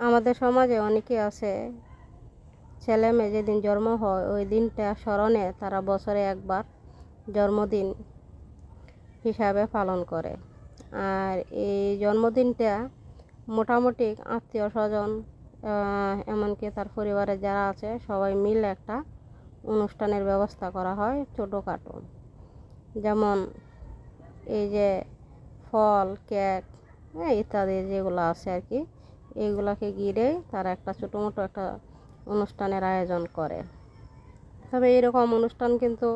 আমাদের সমাজে অনেকে আছে ছেলে মেয়ে যেদিন জন্ম হয়, ওই দিনটা স্মরণে তারা বছরে একবার জন্মদিন হিসাবে পালন করে। আর এই জন্মদিনটা মোটামুটি আত্মীয় স্বজন এমনকি তার পরিবারের যারা আছে, সবাই মিলে একটা অনুষ্ঠানের ব্যবস্থা করা হয় ছোটোখাটো। যেমন এই যে ফল, কেক হ্যাঁ ইত্যাদি যেগুলো আছে আর কি। এইগুলাকে ঘিরে তারা একটা ছোটো মোটো একটা অনুষ্ঠানের আয়োজন করে। তবে এরকম অনুষ্ঠান কিন্তু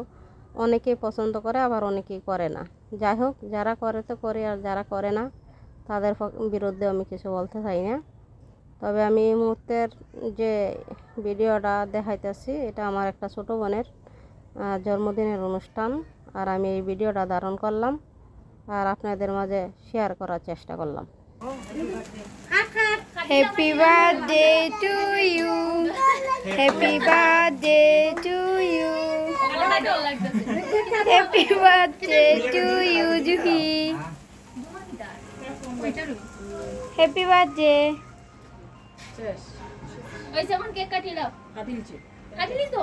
অনেকেই পছন্দ করে, আবার অনেকেই করে না। যাই হোক, যারা করে তো করে, আর যারা করে না, তাদের বিরুদ্ধে আমি কিছু বলতে চাই না। তবে আমি এই মুহূর্তের যে ভিডিওটা দেখাইতেছি, এটা আমার একটা ছোটো বোনের জন্মদিনের অনুষ্ঠান। আর আমি এই ভিডিওটা ধারণ করলাম, আর আপনাদের মাঝে শেয়ার করার চেষ্টা করলাম। Happy birthday to you. Happy birthday to you. Happy birthday to you, Juhi. Happy birthday. ওই যেমন কেক কাটি দাও কাটিলি তো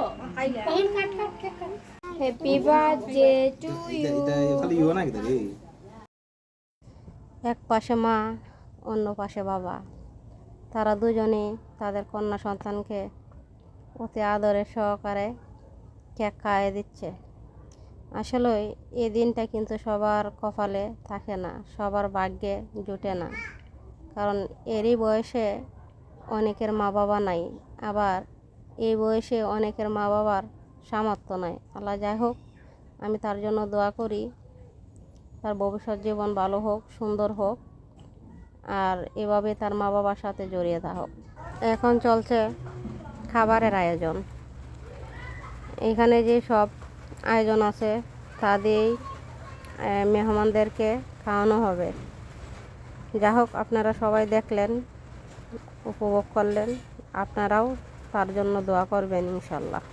Happy birthday to you. খালি ইউ না রে এক পাশে মা অন্য পাশে বাবা তারা দুজনে তাদের কন্যা সন্তানকে অতি আদরের সহকারে কেক খাইয়ে দিচ্ছে। আসলে এই দিনটা কিন্তু সবার কপালে থাকে না, সবার ভাগ্যে জুটে না। কারণ এরই বয়সে অনেকের মা বাবা নাই, আবার এই বয়সে অনেকের মা বাবার সামর্থ্য নাই। আল্লাহ যাই হোক, আমি তার জন্য দোয়া করি, তার ভবিষ্যৎ জীবন ভালো হোক, সুন্দর হোক। আর এভাবে তার মা বাবার সাথে জড়িয়ে থাকুক এখন চলছে খাবারের আয়োজন। এখানে যে সব আয়োজন আছে, তা দিয়েই মেহমানদেরকে খাওয়ানো হবে। যা হোক, আপনারা সবাই দেখলেন, উপভোগ করলেন, আপনারাও তার জন্য দোয়া করবেন, ইনশাল্লাহ।